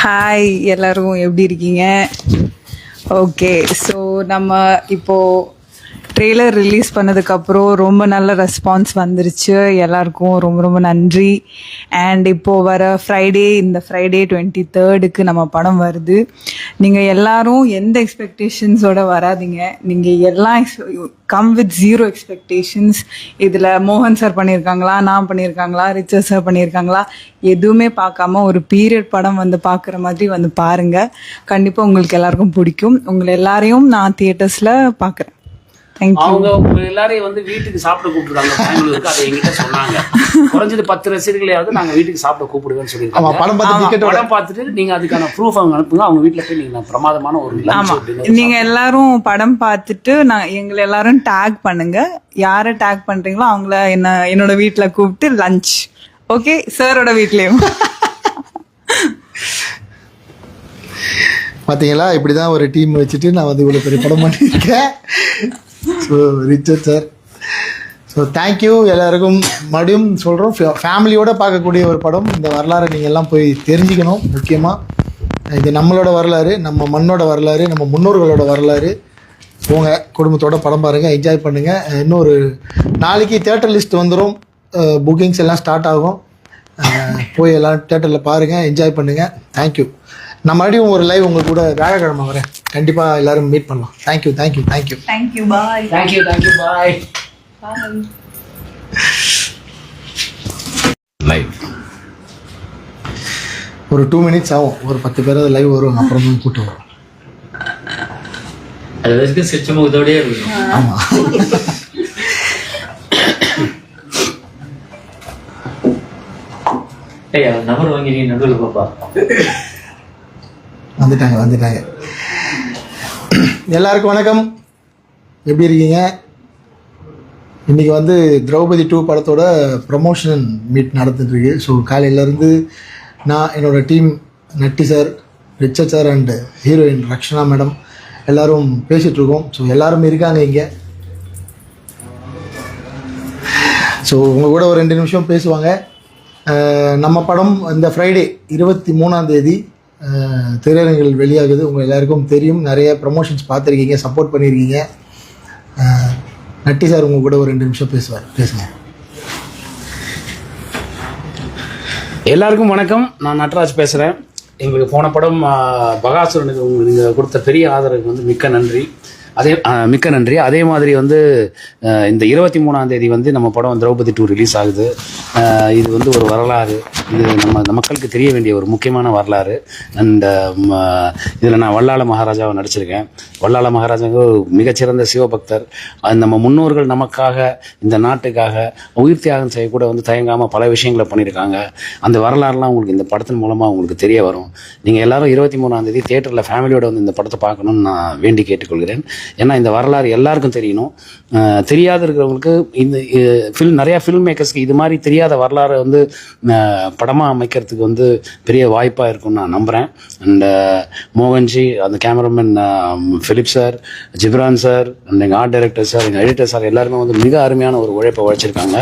Hi எல்லாரும் எப்படி இருக்கீங்க? ஓகே ஸோ நம்ம இப்போது ட்ரெய்லர் ரிலீஸ் பண்ணதுக்கப்புறம் ரொம்ப நல்ல ரெஸ்பான்ஸ் வந்துருச்சு. எல்லாருக்கும் ரொம்ப ரொம்ப நன்றி. அண்ட் இப்போது வர ஃப்ரைடே இந்த ஃப்ரைடே டுவெண்ட்டி தேர்டுக்கு நம்ம படம் வருது. நீங்கள் எல்லாரும் எந்த எக்ஸ்பெக்டேஷன்ஸோட வராதீங்க. நீங்கள் எல்லாம் கம் வித் ஜீரோ எக்ஸ்பெக்டேஷன்ஸ் இதில் மோகன் சார் பண்ணியிருக்காங்களா நான் பண்ணியிருக்காங்களா ரிச்சர் சார் பண்ணியிருக்காங்களா எதுவுமே பார்க்காம ஒரு பீரியட் படம் வந்து பார்க்குற மாதிரி வந்து பாருங்கள் கண்டிப்பாக உங்களுக்கு எல்லாருக்கும் பிடிக்கும். உங்களை எல்லாரையும் நான் தியேட்டர்ஸில் பார்க்குறேன். அவங்க உங்க எல்லாரையும் வந்து வீட்டுக்கு சாப்பிட கூப்பிட்டுருக்காங்க பெங்களூருக்கு. அதை என்கிட்ட சொன்னாங்க. குறைஞ்சது பத்து ரசிகர்களையாவது நாங்க வீட்டுக்கு சாப்பிட கூப்பிடுவேன்னு ஆமா சொல்லியிருக்காங்க. படம் பார்த்து படம் பார்த்துட்டு நீங்க அதுக்கான ப்ரூஃப் அவங்க அனுப்புங்க. அவங்க வீட்டுல போய் நீங்க பிரமாதமான ஒரு ஆமா. நீங்க எல்லாரும் படம் பார்த்துட்டு நான் எங்களை எல்லாரும் டேக் பண்ணுங்க. யாரை டேக் பண்றீங்களோ அவங்கள என்ன என்னோட வீட்ல கூப்பிட்டு லஞ்ச் ஓகே சாரோட வீட்லயும். பார்த்தீங்களா இப்படி தான் ஒரு டீம் வச்சுட்டு நான் வந்து இவ்வளோ பெரிய படம் பண்ணியிருக்கேன். So Richard sir so thank you எல்லாருக்கும். மறுபடியும் சொல்கிறோம் ஃபேமிலியோடு பார்க்கக்கூடிய ஒரு படம். இந்த வரலாறு நீங்கள் எல்லாம் போய் தெரிஞ்சுக்கணும் முக்கியமாக இது நம்மளோட வரலாறு நம்ம மண்ணோட வரலாறு நம்ம முன்னோர்களோட வரலாறு. போங்க குடும்பத்தோட படம் பாருங்கள் என்ஜாய் பண்ணுங்கள் இன்னொரு நாளைக்கு தேட்டர் லிஸ்ட் வந்துடும் புக்கிங்ஸ் எல்லாம் ஸ்டார்ட் ஆகும். போய் எல்லாம் தேட்டரில் பாருங்கள் என்ஜாய் பண்ணுங்கள் தேங்க்யூ நான் மறுபடியும் ஒரு லைவ் உங்கள் கூட வியாழக்கிழமை வரேன். கண்டிப்பாக எல்லாரும் மீட் பண்ணலாம். Thank you thank you thank you thank you bye thank you thank you bye live ஒரு டூ மினிட்ஸ் ஆகும். ஒரு பத்து பேர் லைவ் வரும். அப்புறம் தான் கூட்டு வரும். அது வரைக்கும் சிரிச்ச முகத்தோடயே இருக்கும் ஆமாம் ஏய் நம்பர் வாங்கி நீ நடுவில் பாப்பா. வந்துட்டாங்க வந்துட்டாங்க. எல்லாருக்கும் வணக்கம். எப்படி இருக்கீங்க? இன்றைக்கி வந்து திரௌபதி டூ படத்தோட ப்ரமோஷன் மீட் நடந்துட்டுருக்கு. ஸோ காலையிலேருந்து நான் என்னோடய team Natty sir Richard sir and heroine Rakshana madam எல்லோரும் பேசிகிட்ருக்கோம் ஸோ எல்லாரும் இருக்காங்க இங்கே. ஸோ உங்கள் கூட ஒரு ரெண்டு நிமிஷம் பேசுவாங்க. நம்ம படம் இந்த ஃப்ரைடே இருபத்தி மூணாந்தேதி திரையரங்கில் வெளியாகுது. உங்கள் எல்லாருக்கும் தெரியும். நிறைய ப்ரமோஷன்ஸ் பார்த்துருக்கீங்க சப்போர்ட் பண்ணியிருக்கீங்க நட்டி சார் உங்கள் கூட ஒரு ரெண்டு நிமிஷம் பேசுவார். பேசுங்க. எல்லாருக்கும் வணக்கம். நான் நட்ராஜ் பேசுகிறேன் எங்களுக்கு போன படம் பகாசுரனுக்கு உங்களுக்கு நீங்கள் கொடுத்த பெரிய ஆதரவுக்கு வந்து மிக்க நன்றி. அதே மிக்க நன்றி. அதே மாதிரி வந்து இந்த இருபத்தி மூணாம் தேதி வந்து நம்ம படம் திரௌபதி டூ ரிலீஸ் ஆகுது. இது வந்து ஒரு வரலாறு. இது நம்ம மக்களுக்கு தெரிய வேண்டிய ஒரு முக்கியமான வரலாறு. அந்த இதில் நான் வல்லாள மகாராஜாவை நடிச்சிருக்கேன். வல்லாள மகாராஜாங்க மிகச்சிறந்த சிவபக்தர். அது நம்ம முன்னோர்கள் நமக்காக இந்த நாட்டுக்காக உயிர் தியாகம் செய்யக்கூட வந்து தயங்காமல் பல விஷயங்களை பண்ணியிருக்காங்க. அந்த வரலாறுலாம் உங்களுக்கு இந்த படத்தின் மூலமாக உங்களுக்கு தெரிய வரும். நீங்கள் எல்லாரும் இருபத்தி மூணாம் தேதி தேட்டரில் ஃபேமிலியோட வந்து இந்த படத்தை பார்க்கணும்னு நான் வேண்டி கேட்டுக்கொள்கிறேன். ஏன்னா இந்த வரலாறு எல்லாருக்கும் தெரியணும். தெரியாத இருக்கிறவங்களுக்கு இந்த ஃபில் நிறையா ஃபில்ம் மேக்கர்ஸ்க்கு இது மாதிரி தெரியாத வரலாறை வந்து படமாக அமைக்கிறதுக்கு வந்து பெரிய வாய்ப்பாக இருக்கும்னு நான் நம்புகிறேன் அண்ட் மோகன்ஜி அந்த cameraman Philip sir Ghibran sir and எங்கள் ஆர்ட் டைரக்டர் சார் எங்கள் எடிட்டர் சார் எல்லாருமே வந்து மிக அருமையான ஒரு உழைப்பை உழைச்சிருக்காங்க.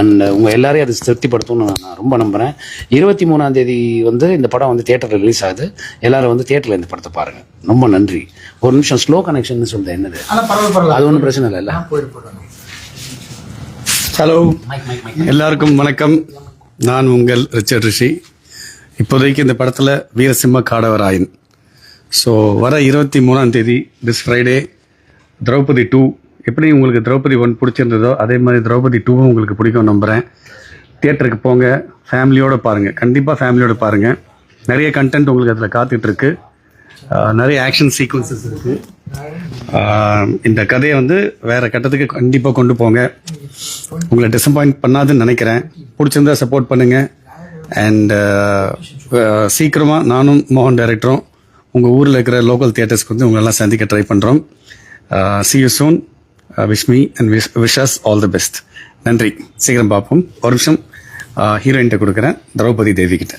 அண்ட் உங்கள் எல்லாரையும் அது திருப்திப்படுத்தும்னு நான் ரொம்ப நம்புகிறேன் இருபத்தி மூணாம் தேதி வந்து இந்த படம் வந்து தேட்டரில் ரிலீஸ் ஆகுது. எல்லாரும் வந்து தேட்டரில் இந்த படத்தை பாருங்கள் ரொம்ப நன்றி. ஒரு நிமிஷம் ஸ்லோ கனெக்ஷன் சொல்லுது என்னது? அது ஒன்றும் பிரச்சனை இல்லைல்ல ஹலோ. எல்லாருக்கும் வணக்கம். நான் உங்கள் ரிச்சர்ட் ரிஷி. இப்போதைக்கு இந்த படத்தில் வீரசிம்ம காடவராயன். ஸோ வர இருபத்தி மூணாம் தேதி திஸ் ஃப்ரைடே திரௌபதி டூ எப்படி உங்களுக்கு திரௌபதி ஒன் பிடிச்சிருந்ததோ அதே மாதிரி திரௌபதி டூவும் உங்களுக்கு பிடிக்கும் நம்புகிறேன் தியேட்டருக்கு போங்க ஃபேமிலியோடு பாருங்கள் கண்டிப்பாக ஃபேமிலியோடு பாருங்கள் நிறைய கண்டென்ட் உங்களுக்கு அதில் காத்துட்ருக்கு நிறைய ஆக்ஷன் சீக்வன்சஸ் இருக்குது இந்த கதையை வந்து வேற கட்டத்துக்கு கண்டிப்பாக கொண்டு போங்க. உங்களை டிசப்பாயிண்ட் பண்ணாதுன்னு நினைக்கிறேன். பிடிச்சிருந்தா சப்போர்ட் பண்ணுங்க. அண்ட் சீக்கிரமாக நானும் மோகன் டைரக்டரும் உங்கள் ஊரில் இருக்கிற லோக்கல் தியேட்டர்ஸ்க்கு வந்து உங்களெல்லாம் சந்திக்க ட்ரை பண்ணுறோம் see you soon wish me and wish wishes all the best நன்றி. சீக்கிரம் பார்ப்போம். ஒரு நிமிஷம் ஹீரோயின்கிட்ட கொடுக்குறேன். திரௌபதி தேவி கிட்ட.